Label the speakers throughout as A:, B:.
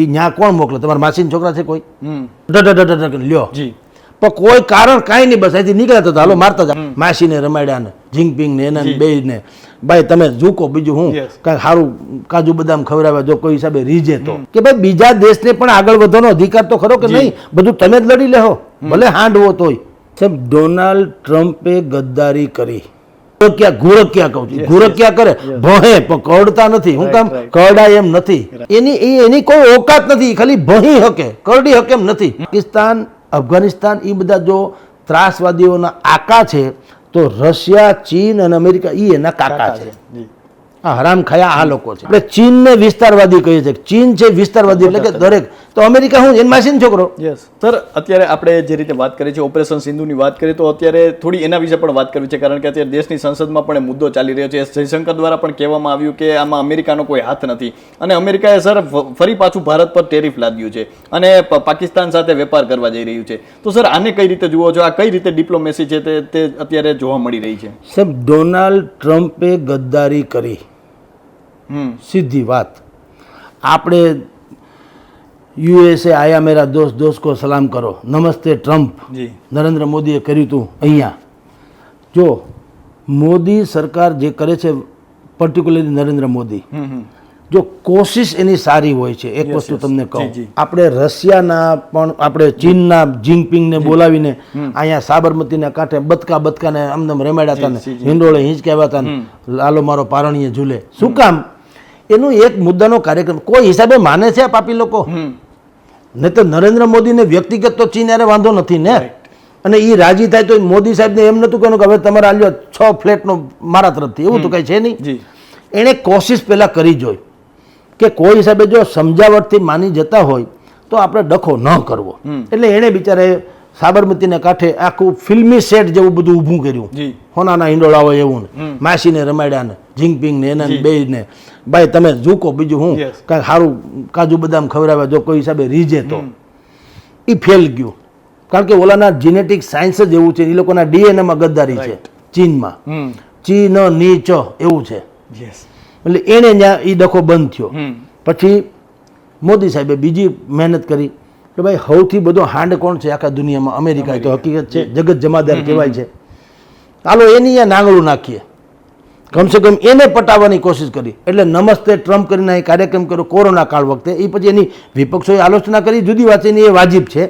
A: એ ન્યા કોણ મોકલે? તમારા માસીન છોકરા છે કોઈ? લ્યો.
B: જી.
A: પણ કોઈ કારણ કાંઈ નહીં બસ અહીંથી નીકળ્યા તો હાલો મારતા હતા માસીને રમાડ્યા ને જિંગપિંગ ને એના બે ને ભાઈ તમે ઝૂકો બીજું હું. કાંઈ સારું કાજુ બદામ ખવડાવ્યા જો કોઈ હિસાબે રીજે તો. કે ભાઈ બીજા દેશને પણ આગળ વધવાનો અધિકાર તો ખરો કે નહીં? બધું તમે જ લડી લેહો. ભલે હાંડવો તોય. સાહેબ ડોનાલ્ડ ટ્રમ્પે ગદ્દારી કરી. ગુરક્યા ગુરક્યા કહું છું. ગુરક્યા કરે. ભહે પણ કરડતા નથી. હું કામ. કરડાય એમ નથી. એની એની કોઈ ઓકાત નથી. ખાલી ભહી હકે કરડી હકે એમ નથી. પાકિસ્તાન અફઘાનિસ્તાન એ બધા જો ત્રાસવાદીઓના આકા છે તો રશિયા ચીન અને અમેરિકા એ એના કાકા છે. આ હરામ ખાયા આ લોકો છે. આપણે ચીનને વિસ્તારવાદી કહીએ છીએ. ચીન છે વિસ્તારવાદી એટલે કે દરેક તો અમેરિકા હું જન્માસીન માસીનો છોકરો.
B: યસ સર અત્યારે આપણે જે રીતે વાત કરીએ છીએ ઓપરેશન સિંધુની વાત કરીએ તો અત્યારે થોડી એના વિશે પણ વાત કરવી છે કારણ કે અત્યારે દેશની સંસદમાં પણ એ મુદ્દો ચાલી રહ્યો છે. જયશંકર દ્વારા પણ કહેવામાં આવ્યું કે આમાં અમેરિકાનો કોઈ હાથ નથી. અને અમેરિકાએ સર ફરી પાછું ભારત પર ટેરિફ લાદ્યું છે અને પાકિસ્તાન સાથે વેપાર કરવા જઈ રહ્યું છે. તો સર આને કઈ રીતે જુઓ છો? આ કઈ રીતે ડિપ્લોમેસી છે તે તે અત્યારે જોવા મળી રહી છે?
A: સાહેબ ડોનાલ્ડ ટ્રમ્પે ગદ્દારી કરી. સીધી વાત. આપણે યુએસએ આયા મેરા દોસ્ત દોસ્ત કો સલામ કરો. નમસ્તે ટ્રમ્પ. નરેન્દ્ર મોદીએ કર્યું હતું અહીંયા. જો મોદી સરકાર જે કરે છે પર્ટિક્યુલરલી નરેન્દ્ર મોદી જો કોશિશ એની સારી હોય છે એક વસ્તુ તમને કહું. આપણે રશિયાના પણ આપણે ચીનના જિંગપિંગને બોલાવીને અહીંયા સાબરમતીના કાંઠે બતકા બતકાને આમદમ રમાડ્યા હતા ને. હિંડોળે હિંચકાવ્યા હતા ને. લાલો મારો પારણીએ ઝૂલે. શું કામ? એનું એક મુદ્દાનો કાર્યક્રમ કોઈ હિસાબે માને છે આ પાપી લોકો?
B: હમ
A: ને તો નરેન્દ્ર મોદીને વ્યક્તિગત તો ચીન યારે વાંધો નથી ને? અને એ રાજી થાય તો મોદી સાહેબને એમ નતું કહેવાનું કે હવે તમારે આલ્યો છ ફ્લેટનો મારા તરફથી એવું તો કંઈ છે નહીં. એણે કોશિશ પહેલાં કરી જોઈ કે કોઈ હિસાબે જો સમજાવટથી માની જતા હોય તો આપણે ડખો ન કરવો. એટલે એણે બિચારે સાબરમતીને કાંઠે આખું ફિલ્મી સેટ જેવું બધું ઊભું કર્યું. હોનાના હિંડોળા હોય એવું ને. માસીને રમાડ્યા ને જિંગપિંગ ને એના બે ને ભાઈ તમે ઝૂકો બીજું હું. કાંઈ સારું કાજુ બદામ ખવડાવ્યા જો કોઈ હિસાબે રીજે તો. એ ફેલ ગયું. કારણ કે ઓલાના જીનેટિક સાયન્સ જ એવું છે એ લોકોના ડીએનએમાં ગદ્દારી છે ચીનમાં. ચી ન ની ચ એવું છે. એટલે એણે ત્યાં એ ડખો બંધ થયો. પછી મોદી સાહેબે બીજી મહેનત કરી કે ભાઈ સૌથી બધો હાંડ કોણ છે આખા દુનિયામાં? અમેરિકા તો હકીકત છે જગત જમાદાર કહેવાય છે. ચાલો એની અહીંયા નાંગળું નાખીએ. કમસે કમ એને પટાવવાની કોશિશ કરી. એટલે નમસ્તે ટ્રમ્પ કરીને એ કાર્યક્રમ કર્યો કોરોના કાળ વખતે. એ પછી એની વિપક્ષોએ આલોચના કરી. જુદી વાત એની એ વાજિબ છે.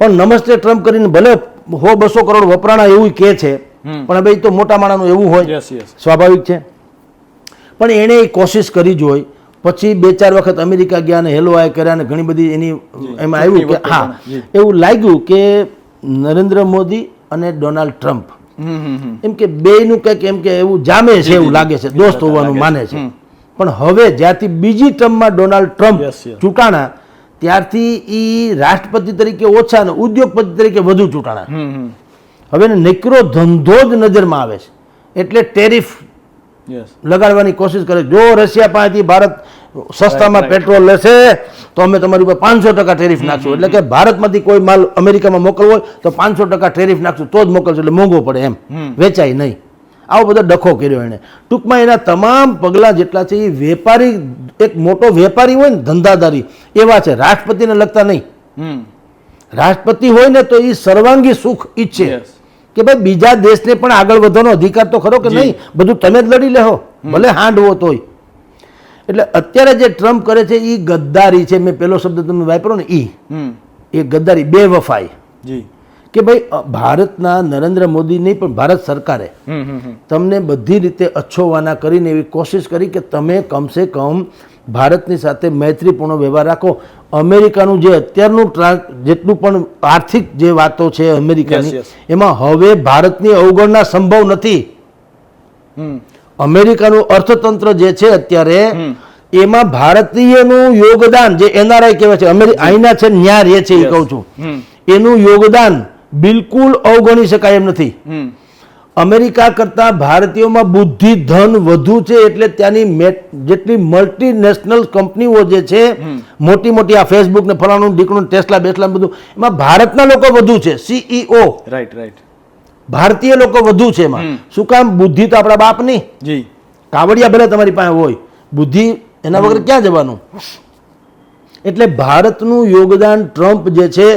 A: પણ નમસ્તે ટ્રમ્પ કરીને ભલે હો બસો કરોડ વપરાણા એવું કહે છે પણ હવે તો મોટા માણાનું એવું હોય. સ્વાભાવિક છે. પણ એણે એ કોશિશ કરી જ હોય. પછી બે ચાર વખત અમેરિકા ગયા અને હેલો આય કર્યા અને ઘણી બધી એની એમાં આવ્યું કે હા એવું લાગ્યું કે નરેન્દ્ર મોદી અને ડોનાલ્ડ ટ્રમ્પ એમ કે બેયનું કંઈક એમ કે એવું જામે છે એવું લાગે છે દોસ્ત હોવાનું માને છે. પણ હવે જ્યારથી બીજી ટર્મમાં ડોનાલ્ડ ટ્રમ્પ. ચૂંટાણા ત્યારથી એ રાષ્ટ્રપતિ તરીકે ઓછા ને ઉદ્યોગપતિ તરીકે વધુ ચૂંટાણા. હવે નેકરો ધંધો જ નજરમાં આવે છે. એટલે ટેરિફ લગાડવાની કોશિશ કરે. જો રશિયા પાસેથી ભારત સસ્તામાં પેટ્રોલ લેશે તો અમે તમારી ઉપર પાંચસો ટકા ટેરિફ નાખશું. એટલે કે ભારતમાંથી કોઈ માલ અમેરિકામાં મોકલવો હોય તો પાંચસો ટકા ટેરિફ નાખશું. તો જ મોકલશું એટલે મોંઘો પડે એમ. વેચાય નહીં. આવો બધો ડખો કર્યો એણે. ટૂંકમાં એના તમામ પગલાં જેટલા છે એ વેપારી એક મોટો વેપારી હોય ને ધંધાદારી એવા છે. રાષ્ટ્રપતિને લગતા નહીં. રાષ્ટ્રપતિ હોય ને તો એ સર્વાંગી સુખ ઈચ્છે. કે ભાઈ બીજા દેશને પણ આગળ વધવાનો અધિકાર તો ખરો કે નહીં? બધું તમે જ લડી લેહો. ભલે હાંડવો તોય. એટલે અત્યારે જે ટ્રમ્પ કરે છે એ ગદ્દારી છે મેં પેલો શબ્દ તમે વાપરો ને ઈ. એ ગદ્દારી બે વફાઈ કે ભાઈ ભારતના નરેન્દ્ર મોદી નહીં પણ ભારત સરકારે તમને બધી રીતે અછોવાના કરીને એવી કોશિશ કરી કે તમે કમસે કમ ભારતની સાથે મૈત્રીપૂર્ણ વ્યવહાર રાખો. અમેરિકાનું જે અત્યારનું જેટલું પણ આર્થિક જે વાતો છે અમેરિકાની એમાં હવે ભારતની અવગણના સંભવ નથી. અમેરિકાનું અર્થતંત્ર જે છે અત્યારે એમાં ભારતીયનું યોગદાન જે એનઆરઆઈ કહેવાય છે અહીંના છે ન્યા એ છે એ કહું છું. એનું યોગદાન બિલકુલ અવગણી શકાય એમ નથી. અમેરિકા કરતાં ભારતીયોમાં બુદ્ધિ ધન વધુ છે એટલે ત્યાંની જેટલી મલ્ટીનેશનલ કંપનીઓ જે છે મોટી મોટી આ ફેસબુક ને ફલાણું ડીકણું ટેસ્લા બેસલા બધું એમાં ભારતના લોકો વધુ છે સીઈઓ
B: રાઈટ રાઈટ
A: ભારતીય લોકો વધુ છે એમાં. શું કામ? બુદ્ધિ તો આપણા બાપની
B: જી.
A: કાવડિયા ભલે તમારી પાસે હોય બુદ્ધિ એના વગર ક્યાં જવાનું? એટલે ભારતનું યોગદાન ટ્રમ્પ જે છે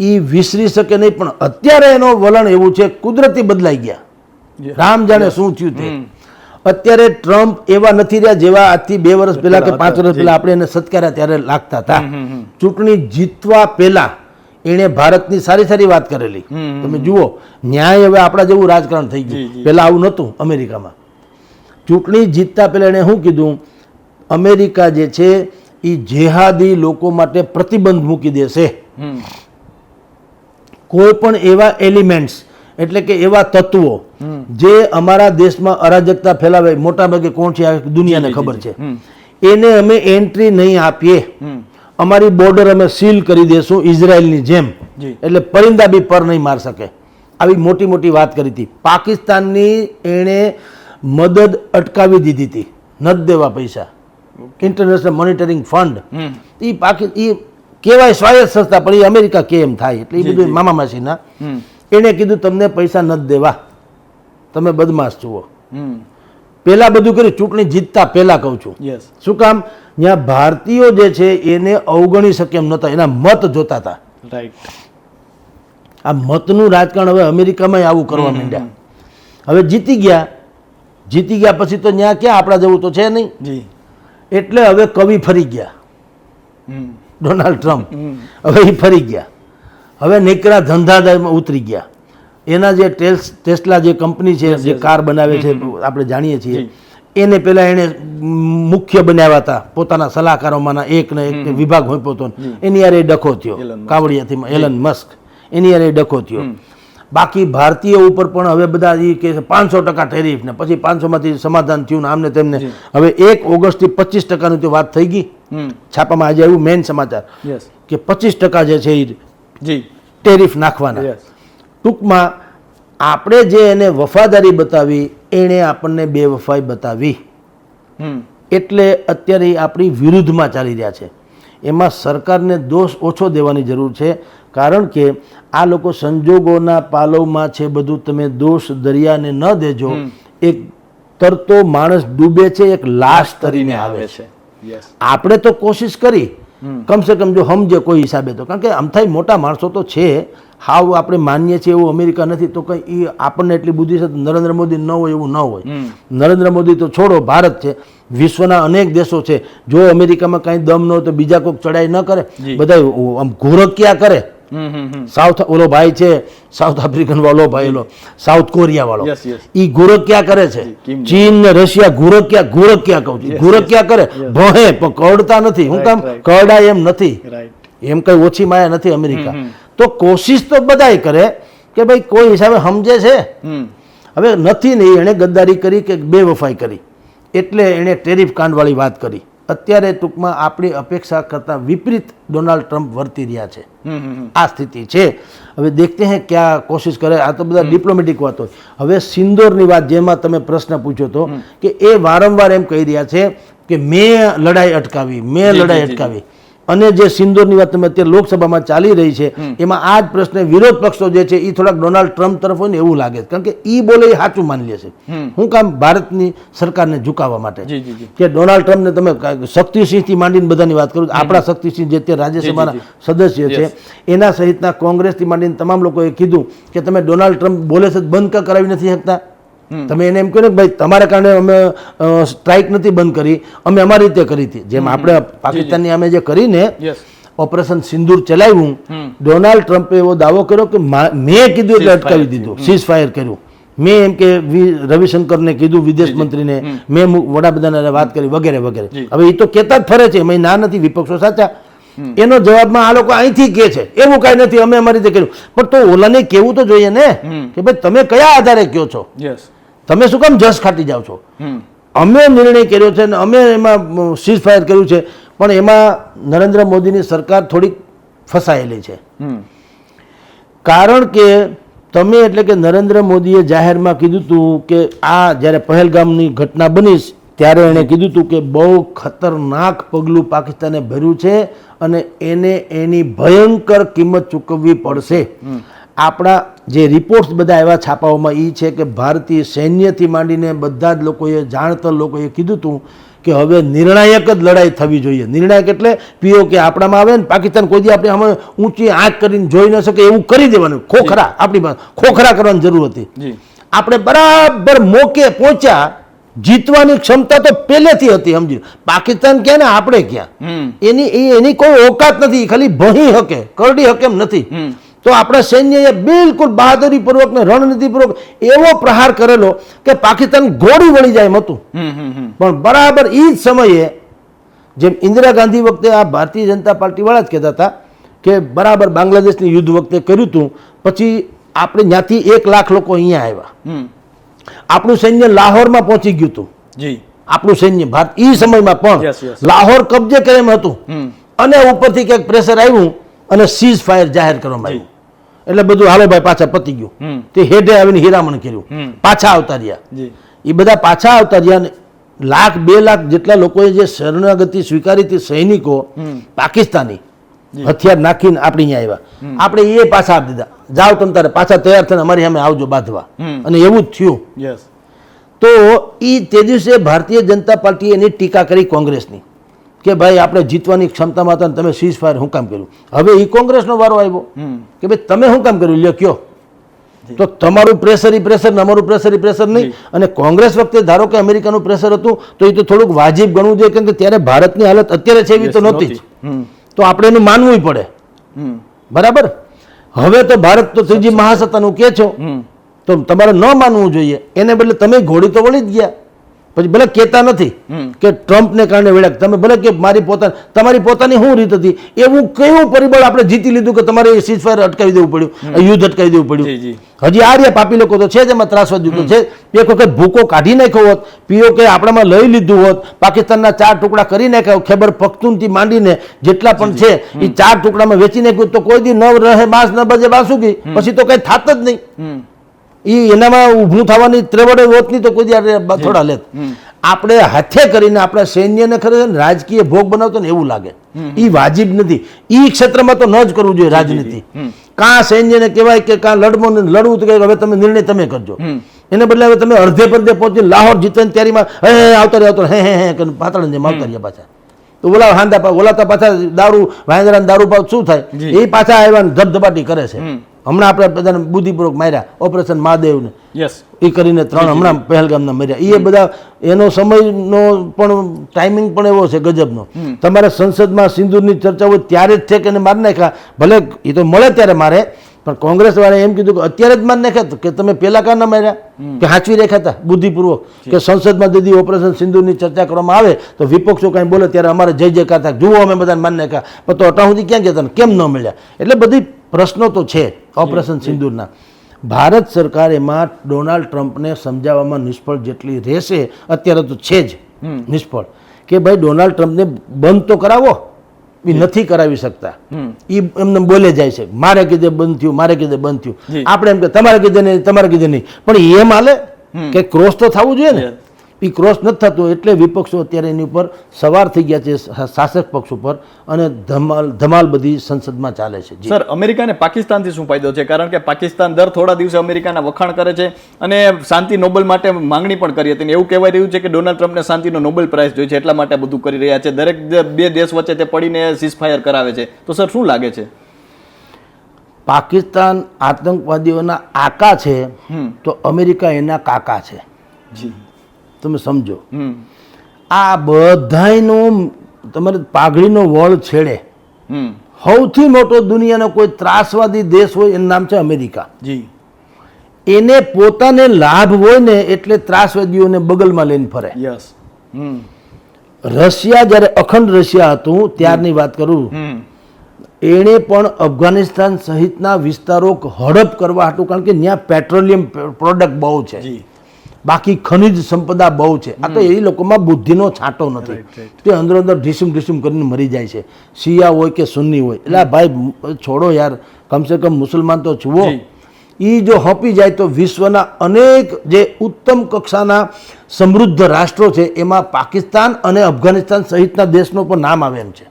A: એ વિસરી શકે નહીં પણ અત્યારે એનો વલણ એવું છે કુદરતી બદલાઈ ગયા. રામ જાણે શું થયું તે. અત્યારે ટ્રમ્પ એવા નથી રહ્યા જેવા આજથી બે વર્ષ પહેલા કે પાંચ વર્ષ પહેલા આપણે એને સત્કાર્યા ત્યારે લાગતા હતા. ચૂંટણી જીતવા પહેલા એણે ભારતની સારી સારી વાત કરેલી. તમે જુઓ ન્યાય હવે આપણા જેવું રાજકારણ થઈ ગયું. પહેલા આવું નહોતું અમેરિકામાં. ચૂંટણી જીતતા પહેલાં એણે શું કીધું? અમેરિકા જે છે એ જેહાદી લોકો માટે પ્રતિબંધ મૂકી દેશે. કોઈ પણ એવા એલિમેન્ટ્સ એટલે કે એવા તત્વો જે અમારા દેશમાં અરાજકતા ફેલાવે મોટા ભાગે કોણ છે આ દુનિયાને ખબર છે? એને અમે એન્ટ્રી નહીં આપીએ. અમારી બોર્ડર અમે સીલ કરી દેશું ઇઝરાયલની જેમ. એટલે પરિંદા બી પર નહીં માર શકે. આવી મોટી મોટી વાત કરી હતી. પાકિસ્તાનની એણે મદદ અટકાવી દીધી હતી. નથી દેવા પૈસા. ઇન્ટરનેશનલ મોનિટરિંગ ફંડ એ પાકી એ કહેવાય સ્વાયત્ત સંસ્થા પણ એ અમેરિકા કેમ થાય? એટલે એ બધું મામા માસીના. એણે કીધું તમને પૈસા નથી દેવા. તમે બદમાશ જુઓ. પહેલા બધું કર્યું ચૂંટણી જીતતા પહેલા કહું છું.
B: યસ
A: શું કામ? ત્યાં ભારતીયો જે છે એને અવગણી શકે એમ નહોતા એના મત જોતા હતા.
B: રાઈટ
A: આ મતનું રાજકારણ હવે અમેરિકામાં આવું કરવા માંડ્યા. હવે જીતી ગયા. જીતી ગયા પછી તો ત્યાં ક્યાં આપણા જેવું તો છે નહીં. એટલે હવે કવિ ફરી ગયા. Donald Trump. હવે એ ફરી ગયા. હવે નીકળા ધંધાદાયમાં ઉતરી ગયા. એના જે ટેસ ટેસ્લા જે કંપની છે જે કાર બનાવે છે આપણે જાણીએ છીએ એને પહેલા એણે મુખ્ય બનાવ્યા હતા પોતાના સલાહકારોમાંના એક ને એક વિભાગ હોય પોતો એની યારે ડખો થયો કાવડિયાથી એલન મસ્ક એની યારે ડખો થયો. બાકી ભારતીય ઉપર પણ હવે બધા એ કે પાંચસો ટકા ટેરિફ ને પછી પાંચસોમાંથી સમાધાન થયું ને આમને તેમને હવે એક ઓગસ્ટથી પચીસ ટકાની તો વાત થઈ ગઈ. છાપામાં આજે આવ્યું મેઇન સમાચાર કે પચીસ ટકા જે છે એ
B: જી.
A: ટેરિફ નાખવાના. ટૂંકમાં આપણે જે એને વફાદારી બતાવી એણે આપણને બેવફાઈ બતાવી.
B: હમ.
A: એટલે અત્યારે આપણી વિરુદ્ધમાં ચાલી રહ્યા છે. એમાં સરકારને દોષ ઓછો દેવાની જરૂર છે કારણ કે આ લોકો સંજોગોના પાલવમાં છે બધું તમે દોષ દરિયાને ન દેજો. એક તરતો માણસ ડૂબે છે એક લાશ તરીને આવે છે. આપણે તો કોશિશ કરી કમસે કમ જો સમજે કોઈ હિસાબે તો. કારણ કે આમ થાય મોટા માણસો તો છે. હાવ આપણે માનીએ છીએ એવું અમેરિકા નથી તો કંઈ એ આપણને એટલી બુદ્ધિ છે નરેન્દ્ર મોદી ન હોય એવું ન હોય. નરેન્દ્ર મોદી તો છોડો ભારત છે. વિશ્વના અનેક દેશો છે. જો અમેરિકામાં કાંઈ દમ ન હોય તો બીજા કોઈક ચડાઈ ન કરે. બધા આમ ઘોરક્યા કરે. સાઉથ ઓલો ભાઈ છે સાઉથ આફ્રિકન વાળો ભાઈ ઓલો સાઉથ કોરિયા વાળો. એ ગુરક્યા કરે છે. ચીન ને રશિયા ગુરક્યા ગુરક્યા કહું છું. ગુરક્યા કરે. ભણે પણ કરડતા નથી. હું કામ
B: કરડા
A: કરડાય એમ નથી. એમ કઈ ઓછી માયા નથી અમેરિકા. તો કોશિશ તો બધાય કરે કે ભાઈ કોઈ હિસાબે સમજે છે. હવે નથી નહીં એણે ગદ્દારી કરી કે બેવફાઈ કરી. એટલે એણે ટેરિફ કાંડવાળી વાત કરી. અત્યારે ટૂંકમાં આપણી અપેક્ષા કરતાં વિપરીત ડોનાલ્ડ ટ્રમ્પ વર્તી રહ્યા છે. આ સ્થિતિ છે. હવે દેખતે હે ક્યાં કોશિશ કરે આ તો બધા ડિપ્લોમેટિક વાતો હવે સિંદોરની વાત જેમાં તમે પ્રશ્ન પૂછ્યો તો કે એ વારંવાર એમ કહી રહ્યા છે કે મેં લડાઈ અટકાવી મેં લડાઈ અટકાવી. અને જે સિંદોરની વાત તમે અત્યારે લોકસભામાં ચાલી રહી છે એમાં આ જ પ્રશ્ન વિરોધ પક્ષો જે છે એ થોડાક ડોનાલ્ડ ટ્રમ્પ તરફ હોય ને એવું લાગે છે. કારણ કે એ બોલે એ સાચું માની લે છે. હું કામ ભારતની સરકારને ઝુકાવવા માટે. કે ડોનાલ્ડ ટ્રમ્પને તમે શક્તિસિંહથી માંડીને બધાની વાત કરું આપણા શક્તિસિંહ જે અત્યારે રાજ્યસભાના સદસ્ય છે એના સહિતના કોંગ્રેસથી માંડીને તમામ લોકોએ કીધું કે તમે ડોનાલ્ડ ટ્રમ્પ બોલે છે બંધ કરાવી નથી શકતા? તમે એને એમ કહો ને ભાઈ તમારા કારણે અમે સ્ટ્રાઇક નથી બંધ કરી અમે અમારી રીતે કરી હતી. જેમ આપણે પાકિસ્તાનની અમે જે. કરીને ઓપરેશન સિંદૂર ચલાવ્યું ડોનાલ્ડ ટ્રમ્પે એવો દાવો કર્યો કે મેં કીધું એટલે અટકાવી દીધું સીઝ ફાયર કર્યું. મેં એમ કે રવિશંકરને કીધું વિદેશ મંત્રીને મેં મુ- વડાપ્રધાને વાત કરી વગેરે વગેરે. હવે એ તો કહેતા જ ફરે છે એમાં ના નથી વિપક્ષો સાચા. એનો જવાબમાં આ લોકો અહીંથી કે છે એવું કાંઈ નથી અમે અમારી રીતે કર્યું. પણ તો ઓલાને કેવું તો જોઈએ ને? કે ભાઈ તમે કયા આધારે કયો છો?
B: યસ
A: તમે શું કામ જસ ખાટી જાઓ છો? અમે નિર્ણય કર્યો છે અને અમે એમાં સીઝ ફાયર કર્યું છે પણ એમાં નરેન્દ્ર મોદીની સરકાર થોડીક ફસાયેલી છે. કારણ કે તમે એટલે કે નરેન્દ્ર મોદીએ જાહેરમાં કીધું હતું કે આ જ્યારે પહેલગામની ઘટના બની ત્યારે એણે કીધું હતું કે બહુ ખતરનાક પગલું પાકિસ્તાને ભર્યું છે અને એને એની ભયંકર કિંમત ચૂકવવી પડશે. આપણા જે રિપોર્ટ્સ બધા એવા છાપાઓમાં એ છે કે ભારતીય સૈન્યથી માંડીને બધા જ લોકોએ જાણતર લોકોએ કીધું હતું કે હવે નિર્ણાયક જ લડાઈ થવી જોઈએ. નિર્ણાયક એટલે પીઓ કે આપણામાં આવે ને પાકિસ્તાન કોઈ આપણે અમે ઊંચી આંખ કરીને જોઈ ન શકે એવું કરી દેવાનું. ખોખરા આપણી પાસે ખોખરા કરવાની જરૂર હતી. આપણે બરાબર મોકે પહોંચ્યા જીતવાની ક્ષમતા તો પહેલેથી હતી સમજી પાકિસ્તાન ક્યાં ને આપણે ક્યાં? એની એ- એની કોઈ ઓકાત નથી ખાલી ભણી હકે કરડી હકે એમ નથી. તો આપણા સૈન્યએ બિલકુલ બહાદુરીપૂર્વક ને રણનીતિપૂર્વક એવો પ્રહાર કરેલો કે પાકિસ્તાન ગોળી વળી જાય એમ હતું. પણ બરાબર એ જ સમયે જેમ ઇન્દિરા ગાંધી વખતે આ ભારતીય જનતા પાર્ટીવાળા જ કહેતા હતા કે બરાબર બાંગ્લાદેશની યુદ્ધ વખતે કર્યું હતું પછી આપણે ત્યાંથી એક લાખ લોકો અહીંયા આવ્યા. આપણું સૈન્ય લાહોરમાં પહોંચી ગયું હતું
B: જી.
A: આપણું સૈન્ય ભારત એ સમયમાં પણ. લાહોર કબજે કરે એમ હતું અને ઉપરથી ક્યાંક પ્રેશર આવ્યું અને સીઝ ફાયર જાહેર કરવામાં આવ્યું. એટલે બધું હાલો ભાઈ પાછા પતી ગયું. તે હેઠે આવીને હીરામણ કર્યું. પાછા આવતા રહ્યા. એ બધા પાછા આવતા રહ્યા લાખ બે લાખ જેટલા લોકોએ જે શરણાગતિ સ્વીકારી હતી સૈનિકો પાકિસ્તાની હથિયાર નાખીને આપણે અહીંયા આવ્યા. આપણે એ પાછા આપી દીધા. જાઓ તમે તારે પાછા તૈયાર થઈને અમારી સામે આવજો બાંધવા. અને એવું જ થયું. તો એ તે દિવસે ભારતીય જનતા પાર્ટીએ એની ટીકા કરી કોંગ્રેસની. કે ભાઈ આપણે જીતવાની ક્ષમતામાં હતા તમે સીઝ ફાયર શું કામ કર્યું? હવે એ કોંગ્રેસનો વારો આવ્યો. કે ભાઈ તમે શું કામ કર્યું? લ્યો કયો. તો તમારું પ્રેશર ઈ પ્રેશર ને અમારું પ્રેશર ઈ પ્રેશર નહીં. અને કોંગ્રેસ વખતે ધારો કે અમેરિકાનું પ્રેશર હતું તો એ તો થોડુંક વાજીબ ગણવું જોઈએ કેમ કે ત્યારે ભારતની હાલત અત્યારે છે એવી તો નહોતી જ. તો આપણે એનું માનવું પડે. બરાબર? હવે તો ભારત તો ત્રીજી મહાસત્તાનું કે છો? તો તમારે ન માનવું જોઈએ. એને બદલે તમે ઘોડી તો વળી જ ગયા. પછી ભલે કહેતા નથી કે ટ્રમ્પને કારણે વેળાક તમે ભલે કે મારી પોતાની તમારી પોતાની શું રીત હતી એવું કયું પરિબળ આપણે જીતી લીધું કે તમારે સીઝ ફાયર અટકાવી દેવું પડ્યું? યુદ્ધ અટકાવી દેવું પડ્યું? હજી આ રહ્યા પાપી લોકો તો છે જ એમાં ત્રાસવાદ યુદ્ધ છે એક વખત ભૂકો કાઢી નાખ્યો હોત પીઓ કે આપણામાં લઈ લીધું હોત પાકિસ્તાનના ચાર ટુકડા કરી નાખ્યા ખેબર પખ્તુનથી માંડીને જેટલા પણ છે એ ચાર ટુકડામાં વેચી નાખ્યું તો કોઈ દી ન રહે માસ ન બજે બાસુકી. પછી તો કઈ થાત જ નહીં. એ એનામાં ઊભું થવાની ત્રેવડે હોતની તો કોઈ દી થોડા લેત. આપણે હાથે કરીને આપણા સૈન્યને ખરેખર રાજકીય ભોગ બનાવતો ને એવું લાગે. એ વાજિબ નથી. એ ક્ષેત્રમાં તો ન જ કરવું જોઈએ રાજનીતિ. કાં સૈન્યને કહેવાય કે કાં લડવું ને લડવું તો કે હવે તમે નિર્ણય તમે કરજો. એને બદલે હવે તમે અડધે પડધે પહોંચી લાહોર જીતવાની તૈયારીમાં હે આવતા રહ્યા આવતા હે હે હે પાતળ જેમ આવતા રહ્યા પાછા. તો ઓલા હાંદા ઓલા તો પાછા દારૂ વાંદરા દારૂ પાવ શું થાય? એ પાછા આવ્યા ધબધબાટી કરે છે. હમણાં આપણે બધાને બુદ્ધિપૂર્વક માર્યા ઓપરેશન મહાદેવને.
B: યસ
A: એ કરીને ત્રણ હમણાં પહેલગામના મર્યા. એ બધા એનો સમયનો પણ ટાઈમિંગ પણ એવો છે ગજબનો. તમારે સંસદમાં સિંદૂરની ચર્ચા હોય ત્યારે જ છે કે માર નાખ્યા? ભલે એ તો મળે ત્યારે મારે પણ કોંગ્રેસ વાળાએ એમ કીધું કે અત્યારે જ મારી નાખ્યા કે તમે પેલા કાં ના માર્યા કે હાચવી રાખ્યા હતા બુદ્ધિપૂર્વક કે સંસદમાં દીદી ઓપરેશન સિંદૂરની ચર્ચા કરવામાં આવે તો વિપક્ષો કાંઈ બોલે ત્યારે અમારે જય જયકાર થાય. જુઓ અમે બધાને માન નાખ્યા. પણ તો અટાણ સુધી ક્યાં ગયા તને કેમ ન મળ્યા? એટલે બધી પ્રશ્નો તો છે ઓપરેશન સિંદૂરના. ભારત સરકાર એમાં ડોનાલ્ડ ટ્રમ્પને સમજાવવામાં નિષ્ફળ જેટલી રહેશે અત્યારે તો છે જ નિષ્ફળ. કે ભાઈ ડોનાલ્ડ ટ્રમ્પને બંધ તો કરાવો એ નથી કરાવી શકતા. એ એમને બોલે જાય છે મારે કીધે બંધ થયું મારે કીધે બંધ થયું. આપણે એમ કે તમારે કીધે નહીં તમારે કીધે નહીં. પણ એમ હાલે કે ક્રોસ તો થવું જોઈએ ને. એ ક્રોસ નથી થતું એટલે વિપક્ષો અત્યારે એની ઉપર સવાર થઈ ગયા છે શાસક પક્ષ ઉપર અને ધમાલ ધમાલ બધી સંસદમાં ચાલે છે.
B: સર અમેરિકાને પાકિસ્તાનથી શું ફાયદો છે? કારણ કે પાકિસ્તાન દર થોડા દિવસે અમેરિકાના વખાણ કરે છે અને શાંતિ નોબલ માટે માંગણી પણ કરી હતી. એવું કહેવાય રહ્યું છે કે ડોનાલ્ડ ટ્રમ્પને શાંતિનો નોબેલ પ્રાઇઝ જોઈએ છે એટલા માટે બધું કરી રહ્યા છે. દરેક બે દેશ વચ્ચે તે પડીને સીઝફાયર કરાવે છે. તો સર શું લાગે છે?
A: પાકિસ્તાન આતંકવાદીઓના આકા છે તો અમેરિકા એના કાકા છે.
B: જી.
A: તમે સમજો. આ બધાયનો તમારે પાઘડીનો વળ છેડે. સૌથી મોટો દુનિયાનો કોઈ ત્રાસવાદી દેશ હોય એનું નામ છે અમેરિકા.
B: જી.
A: એને પોતાને લાભ હોય ને એટલે ત્રાસવાદીઓને બગલમાં લઈને ફરે.
B: યસ.
A: રશિયા જ્યારે અખંડ રશિયા હતું ત્યારની વાત કરું. એણે પણ અફઘાનિસ્તાન સહિતના વિસ્તારો હડપ કરવા હતું કારણ કે ત્યાં પેટ્રોલિયમ પ્રોડક્ટ બહુ છે.
B: જી.
A: બાકી ખનિજ સંપદા બહુ છે. આ તો એ લોકોમાં બુદ્ધિનો છાંટો નથી. તે અંદર અંદર ઢીસુમ ઢીસુમ કરીને મરી જાય છે. શિયા હોય કે સુન્ની હોય. એટલે ભાઈ છોડો યાર. કમસે કમ મુસલમાન તો છુઓ એ જો હપી જાય તો વિશ્વના અનેક જે ઉત્તમ કક્ષાના સમૃદ્ધ રાષ્ટ્રો છે એમાં પાકિસ્તાન અને અફઘાનિસ્તાન સહિતના દેશનો પણ નામ આવે એમ છે.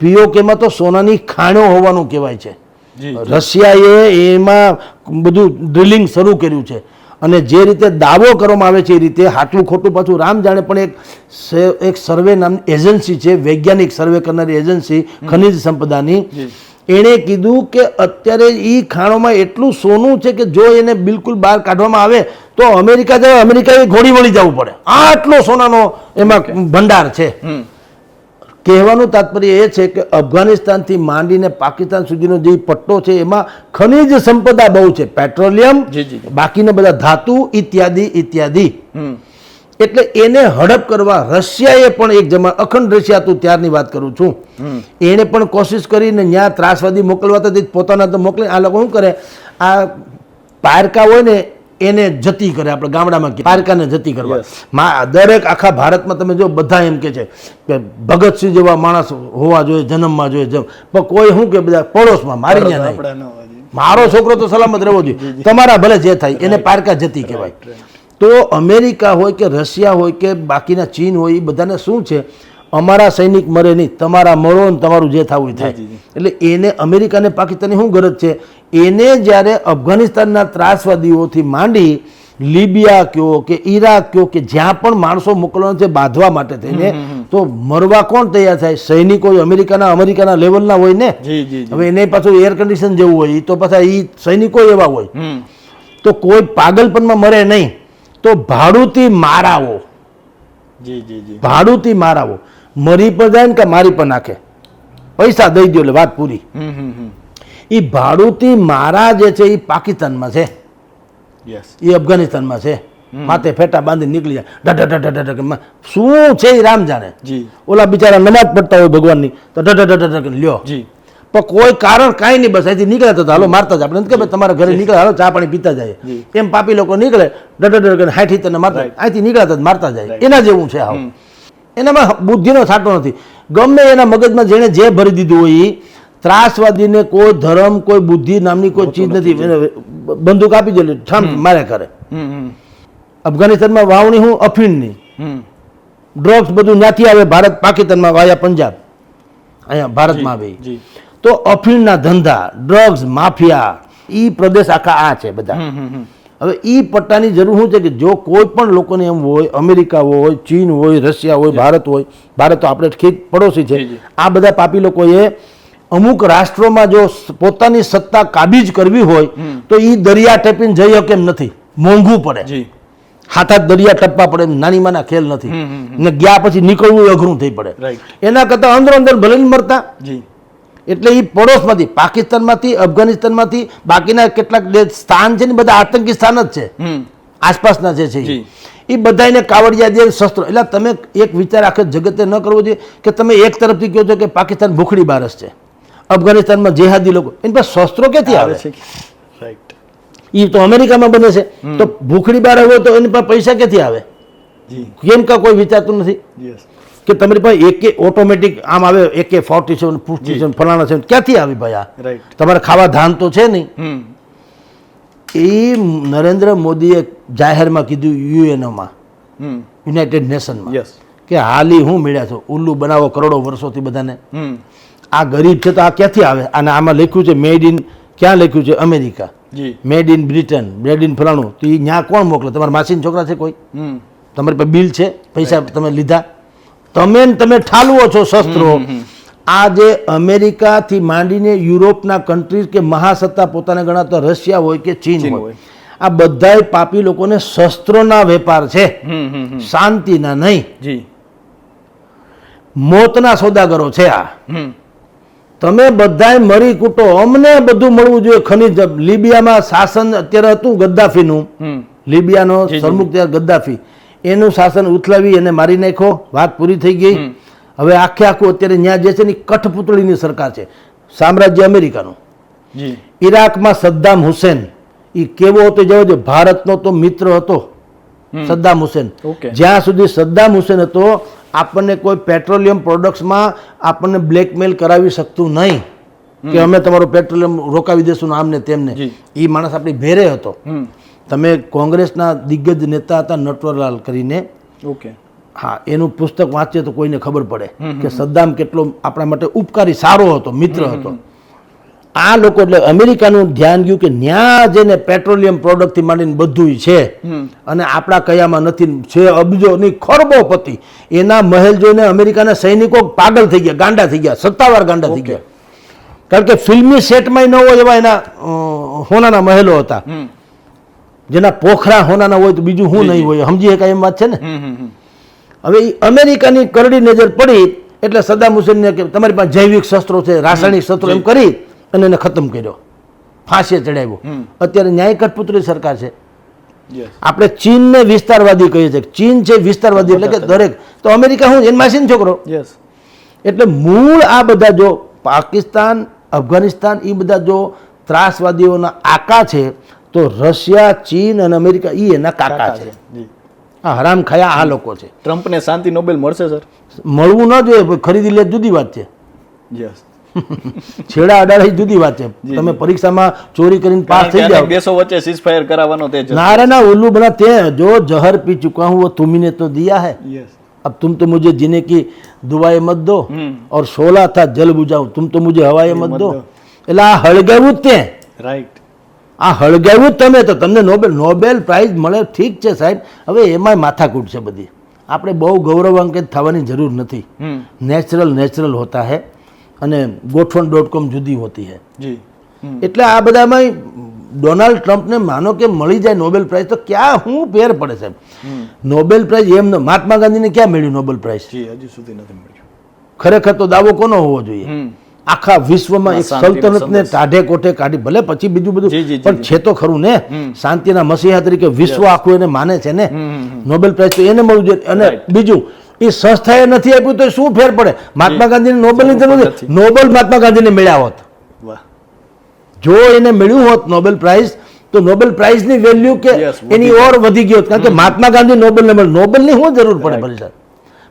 A: પીઓકેમાં તો સોનાની ખાણો હોવાનું કહેવાય છે. રશિયાએ એમાં બધું ડ્રિલિંગ શરૂ કર્યું છે. અને જે રીતે દાવો કરવામાં આવે છે એ રીતે હાટલું ખોટું પાછું રામ જાણે પણ એક એક સર્વે નામની એજન્સી છે વૈજ્ઞાનિક સર્વે કરનારી એજન્સી ખનિજ સંપદાની. એણે કીધું કે અત્યારે એ ખાણોમાં એટલું સોનું છે કે જો એને બિલકુલ બહાર કાઢવામાં આવે તો અમેરિકા જાય અમેરિકા ઘોડી વળી જવું પડે. આટલો સોનાનો એમાં ભંડાર છે. કહેવાનું તાત્પર્ય એ છે કે અફઘાનિસ્તાનથી માંડીને પાકિસ્તાન સુધીનો જે પટ્ટો છે એમાં ખનિજ સંપદા બહુ છે. પેટ્રોલિયમ. બાકીના બધા ધાતુ ઇત્યાદિ ઇત્યાદિ. એટલે એને હડપ કરવા રશિયાએ પણ એક જમા અખંડ રશિયા તું ત્યારની વાત કરું છું. એણે પણ કોશિશ કરીને ત્યાં ત્રાસવાદી મોકલવા તે પોતાના તો મોકલે. આ લોકો શું કરે? આ પારકા હોય ને એને જતી કરે આપણે ગામડામાં કે પારકાને જતી કરવા. દરેક આખા ભારતમાં તમે જો બધા એમ કે છે કે ભગતસિંહ જેવા માણસ હોવા જોઈએ જન્મમાં જોઈએ જેમ. પણ કોઈ શું કે બધા પડોશમાં મારી નહીં. મારો છોકરો તો સલામત રહેવો જોઈએ. તમારા ભલે જે થાય એને પારકા જતી કહેવાય. તો અમેરિકા હોય કે રશિયા હોય કે બાકીના ચીન હોય એ બધાને શું છે? અમારા સૈનિક મરે નહીં તમારા મરો ને તમારું જે થવું થાય. એટલે એને અમેરિકા અને પાકિસ્તાનની શું ગરજ છે? એને જ્યારે અફઘાનિસ્તાનના ત્રાસવાદીઓથી માંડી લીબિયા કયો કે ઈરાક કયો કે જ્યાં પણ માણસો મોકલવાના છે બાંધવા માટે થઈને તો મરવા કોણ તૈયાર થાય? સૈનિકો અમેરિકાના અમેરિકાના લેવલના હોય ને? હવે એને પાછું એર કન્ડિશન જેવું હોય તો પાછા એ સૈનિકો એવા હોય. તો કોઈ પાગલપનમાં મરે નહીં. તો ભાડુથી મારાવો ભાડુતી મારાવો મરી પર જાય ને કે મારી પર નાખે. પૈસા દઈ દો એટલે વાત પૂરી. એ ભાડુતી મારા જે છે એ પાકિસ્તાનમાં છે એ અફઘાનિસ્તાનમાં છે માથે ફેટા બાંધી નીકળી જાય ઢ. શું છે એ રામ જાણે ઓલા બિચારા નમાજ પડતા હોય ભગવાનની તો ઢ લ્યો પણ કોઈ કારણ કાંઈ નહીં બસ અહીંથી નીકળ્યા તો હાલો મારતા જ આપણે કે ભાઈ તમારા ઘરે નીકળે હાલો ચા પાણી પીતા જાય એમ પાપી લોકો નીકળે કરીને હાઠી તને મારતા. અહીંથી નીકળતા જ મારતા જાય એના જેવું છે આવું એનામાં બુદ્ધિનો છાંટો નથી ગમે એના મગજમાં જેણે જે ભરી દીધું હોય ઈ ત્રાસવાદીને કોઈ ધર્મ કોઈ બુદ્ધિ નામની કોઈ ચીજ નથી બંદૂક આપી દે ઠંડ ઠામ માર્યા કરે અફઘાનિસ્તાનમાં વાવણી હું અફીણની. ડ્રગ્સ બધું ત્યાંથી આવે ભારત પાકિસ્તાનમાં વાયા પંજાબ. અહીંયા ભારતમાં આવે. તો અફીણના ધંધા ડ્રગ્સ માફિયા એ પ્રદેશ આખા આ છે બધા. હવે એ પટ્ટાની જરૂર શું છે કે જો કોઈ પણ લોકોને એમ હોય અમેરિકા હોય ચીન હોય રશિયા હોય ભારત હોય ભારત તો આપણે ખેત પડોશી છે. આ બધા પાપી લોકોએ અમુક રાષ્ટ્રોમાં જો પોતાની સત્તા કાબીજ કરવી હોય તો એ દરિયા ટેપીને જઈ શકે એમ નથી. મોંઘું પડે. હાથ હાથ દરિયા ટપવા પડે નાની માના ખેલ નથી. ને ગયા પછી નીકળવું અઘરું થઈ પડે. એના કરતાં અંદર અંદર ભલે મરતા. એટલે એ પડોશમાંથી પાકિસ્તાનમાંથી અફઘાનિસ્તાનમાંથી બાકીના કેટલાક સ્થાન છે ને બધા આતંકી સ્થાન જ છે. આસપાસના જે છે એ બધાને કાવડિયા દે શસ્ત્રો. એટલે તમે એક વિચાર આખે જગતે ન કરવો જોઈએ કે તમે એક તરફથી કહો છો કે પાકિસ્તાન ભૂખડી બારસ છે. અફઘાનિસ્તાનમાં જેહાદી લોકો. એની પાસે શસ્ત્રો ક્યાંથી આવે
B: છે રાઈટ
A: એ તો અમેરિકામાં બને છે. તો ભૂખડી બાર આવ્યો તો એની પાસે પૈસા ક્યાંથી આવે? કેમ કા કોઈ વિચારતું નથી? કે તમારી પાસે એકે ઓટોમેટિક આમ આવે એકે ફોર્ટી સેવન ફિફ્ટી સેવન ફલાણા સેવન ક્યાંથી આવી ભાઈ આ?
B: રાઈટ
A: તમારે ખાવા ધાન તો છે નહીં. એ નરેન્દ્ર મોદીએ જાહેરમાં કીધું યુએનઓમાં યુનાઇટેડ નેશનમાં કે હાલી હું મળ્યા છો? ઉલ્લુ બનાવો કરોડો વર્ષોથી બધાને. આ ગરીબ છે તો આ ક્યાંથી આવે? અને આમાં લખ્યું છે મેડ ઇન ક્યાં લખ્યું છે?
B: America.
A: Made in Britain made in ફલાણું. તો એ ત્યાં કોણ મોકલે? તમારા માસીન છોકરા છે કોઈ? તમારી પાસે બિલ છે? પૈસા તમે લીધા? તમે તમે ઠાલવો છો શસ્ત્રો. આ જે અમેરિકાથી માંડીને યુરોપના કન્ટ્રીઝ કે મહાસત્તા પોતાને ગણાતા રશિયા હોય કે ચીન હોય. આ બધાય પાપી લોકોને શસ્ત્રોના વેપાર છે. શાંતિના નહીં. મોતના સોદાગરો છે આ. તમે બધાએ મરી કૂટો અમને બધું મળવું જોઈએ. ખનિજ લીબિયામાં શાસન અત્યારે હતું ગદ્દાફીનું. લીબિયાનો. સરમુખ ગદ્દાફી. એનું શાસન ઉથલાવી એને મારી નાખ્યો વાત પૂરી થઈ ગઈ. હવે આખે આખું અત્યારે ત્યાં જે છે ને કઠપુતળીની સરકાર છે. સામ્રાજ્ય અમેરિકાનું. ઈરાકમાં સદ્દામ હુસેન. એ કેવો હતો જવો જો ભારતનો તો મિત્ર હતો. સદ્દામ હુસેન. જ્યાં સુધી સદ્દામ હુસેન હતો આપણને કોઈ પેટ્રોલિયમ પ્રોડક્ટ્સમાં આપણને બ્લેકમેલ કરાવી શકતું નહીં કે અમે તમારું પેટ્રોલિયમ રોકાવી દેશું ને આમને તેમને એ માણસ આપણી ભેરે હતો. તમે કોંગ્રેસના દિગ્ગજ નેતા હતા નટવરલાલ કરીને.
B: ઓકે.
A: હા એનું પુસ્તક વાંચીએ તો કોઈને ખબર પડે કે સદ્દામ કેટલો આપણા માટે ઉપકારી સારો હતો મિત્ર હતો. આ લોકો એટલે અમેરિકાનું ધ્યાન ગયું કે ન્યા જેને પેટ્રોલિયમ પ્રોડક્ટથી માંડીને બધું છે. અને આપણા કયામાં નથી છે અબજોની ખરબોપતિ. એના મહેલ જોઈને અમેરિકાના સૈનિકો પાગલ થઈ ગયા ગાંડા થઈ ગયા સત્તાવાર ગાંડા થઈ ગયા. કારણ કે ફિલ્મી સેટમાં ન હોય એવા એના હોનાના મહેલો હતા. જેના પોખરા હોનાના હોય તો બીજું શું નહીં હોય સમજી શકાય એમ વાત છે ને. હવે અમેરિકાની કરડી નજર પડી એટલે સદ્દામ હુસેનને કે તમારી પાસે જૈવિક શસ્ત્રો છે રાસાયણિક શસ્ત્રો એમ કરી અને એને ખતમ કર્યો. ફાંસીએ ચડાવ્યો અત્યારે ન્યાય કઠપુતળી સરકાર છે. આપણે ચીનને વિસ્તારવાદી કહીએ છીએ. ચીન છે વિસ્તારવાદી એટલે કે દરેક. તો અમેરિકા હું જન્માસીન માસીન છોકરો?
B: યસ
A: એટલે મૂળ આ બધા જો પાકિસ્તાન અફઘાનિસ્તાન એ બધા જો ત્રાસવાદીઓના આકા છે તો રશિયા ચીન અને અમેરિકા એ એના કાકા છે. આ હરામ ખાયા આ લોકો છે.
B: ટ્રમ્પને શાંતિ નોબેલ મળશે સર?
A: મળવું ન જોઈએ ખરીદી લે જુદી વાત છે.
B: યસ
A: છેડા અડાડી જુદી વાત છે તમે પરીક્ષામાં ચોરી કરીને પાસ થઈ જાઓ
B: દેશો વચ્ચે સીઝફાયર કરાવવાનો તે જ
A: नारा ना उल्लू बना ते जो जहर पी चुका हूँ वो तुम्ही तो दिया है
B: યસ
A: अब तुम तो मुझे जीने की दुआएं मत दो और सोला था जल बुझाओ तुम तो मुझे हवाएं मत दो એટલે આ હળગાવ્યું જ તે
B: રાઈટ
A: આ હળગાવ્યું જ તમે તો તમને નોબેલ નોબેલ પ્રાઇઝ મળે ઠીક છે સાહેબ હવે એમાંય માથાકૂટ છે બધી આપણે બહુ ગૌરવાંકિત થવાની જરૂર નથી
B: હમ
A: નેચરલ નેચરલ હોતા હે અને ગોઠવણ ડોટ કોમ જુદી હોતી હે. એટલે આ બધામાં ડોનાલ્ડ ટ્રમ્પને માનો કે મળી જાય નોબેલ પ્રાઇઝ તો ક્યાં હું ફેર પડે સાહેબ? નોબેલ પ્રાઇઝ એમ મહાત્મા ગાંધીને ક્યાં મળ્યું નોબેલ પ્રાઇઝ
B: હજી સુધી નથી મળ્યું.
A: ખરેખર તો દાવો કોનો હોવો જોઈએ? આખા વિશ્વમાં એક સલ્તનતને ટાઢે કોઠે કાઢી ભલે પછી બીજું બધું પણ છે તો ખરું ને? શાંતિના મસીહા તરીકે વિશ્વ આખું એને માને છે ને? નોબેલ પ્રાઇઝ તો એને મળવું જોઈએ. અને બીજું એ સંસ્થાએ નથી આપ્યું તો શું ફેર પડે? મહાત્મા ગાંધીને નોબેલની જરૂર
B: નથી.
A: નથી નોબેલ મહાત્મા ગાંધીને મળ્યા હોત. જો એને મળ્યું હોત નોબેલ પ્રાઇઝ તો નોબેલ પ્રાઇઝની વેલ્યુ કે એની ઓર વધી ગયો કારણ કે મહાત્મા ગાંધી નોબેલને મળે નોબેલની શું જરૂર પડે ભલે સાહેબ?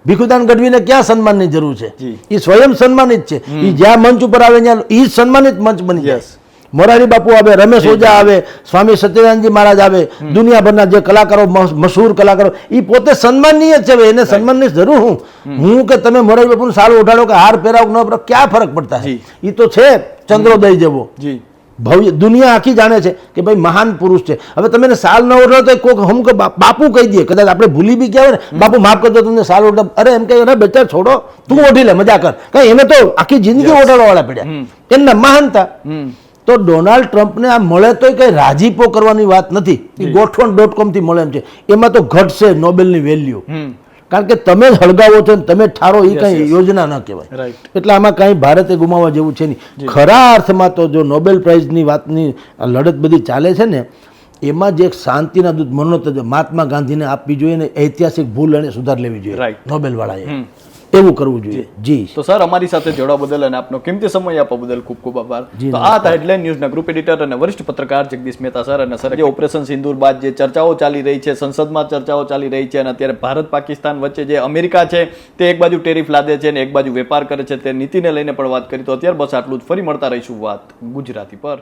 A: ભીખુદાન ગઢવીને ક્યાં સન્માનની જરૂર છે? એ સ્વયં સન્માનિત છે. એ જ્યાં મંચ ઉપર આવે ત્યાં એ સન્માનિત મંચ બની જાય. મોરારી બાપુ આવે રમેશ ઓઝા આવે સ્વામી સત્યનારાયણજી મહારાજ આવે દુનિયાભરના જે કલાકારો મશહૂર કલાકારો એ પોતે સન્માનનીય છે. એને સન્માનની જરૂર હું. હું કે તમે મોરારી બાપુનું સારું ઉઠાડો કે હાર પહેરાવો ન પહેરાવો ક્યાં ફરક પડતા. એ તો છે ચંદ્રોદય જેવો. ભવ્ય દુનિયા આખી જાણે છે કે ભાઈ મહાન પુરુષ છે. હવે તમે સાલ ન ઓઢો તો કોઈક હમ કે બાપુ કહી દે. કદાચ આપણે ભૂલી બી ગયા હોય ને બાપુ માફ કરજો તમને સાલ ઓઢો અરે એમ કહે બેટા છોડો તું ઓઢી લે મજા કર. કઈ એને તો આખી જિંદગી ઓઢાડવા વાળા પડ્યા. એમના મહાનતા. તો ડોનાલ્ડ ટ્રમ્પને આ મળે તો કંઈ રાજીપો કરવાની વાત નથી. એ ગોઠવણ ડોટ કોમથી મળે એમ છે. એમાં તો ઘટશે નોબેલની વેલ્યુ કારણ કે તમે જ હળગાવો છો ને તમે ઠારો એ કંઈ યોજના ન કહેવાય. એટલે આમાં કાંઈ ભારતે ગુમાવવા જેવું છે નહીં. ખરા અર્થમાં તો જો નોબેલ પ્રાઇઝની વાતની લડત બધી ચાલે છે ને એમાં જે એક શાંતિના દૂત મનોતજ મહાત્મા ગાંધીને આપવી જોઈએ ને ઐતિહાસિક ભૂલ એને સુધાર લેવી જોઈએ.
B: Right.
A: એવું કરવું જોઈએ. જી.
B: તો સર અમારી સાથે જોડવા બદલ અને આપનો કિંમતી સમય આપવા બદલ ખૂબ ખૂબ આભાર. તો આ હતા હેડલાઇન ન્યૂઝના ગ્રુપ એડિટર અને વરિષ્ઠ પત્રકાર જગદીશ મહેતા સર અને સર જે ઓપરેશન સિંદૂર બાદ જે ચર્ચાઓ ચાલી રહી છે સંસદમાં ચર્ચાઓ ચાલી રહી છે અને અત્યારે ભારત પાકિસ્તાન વચ્ચે જે અમેરિકા છે તે એક બાજુ ટેરિફ લાદે છે અને એક બાજુ વેપાર કરે છે તે નીતિને લઈને પણ વાત કરી. તો અત્યારે બસ આટલું જ. ફરી મળતા રહીશું વાત ગુજરાતી પર.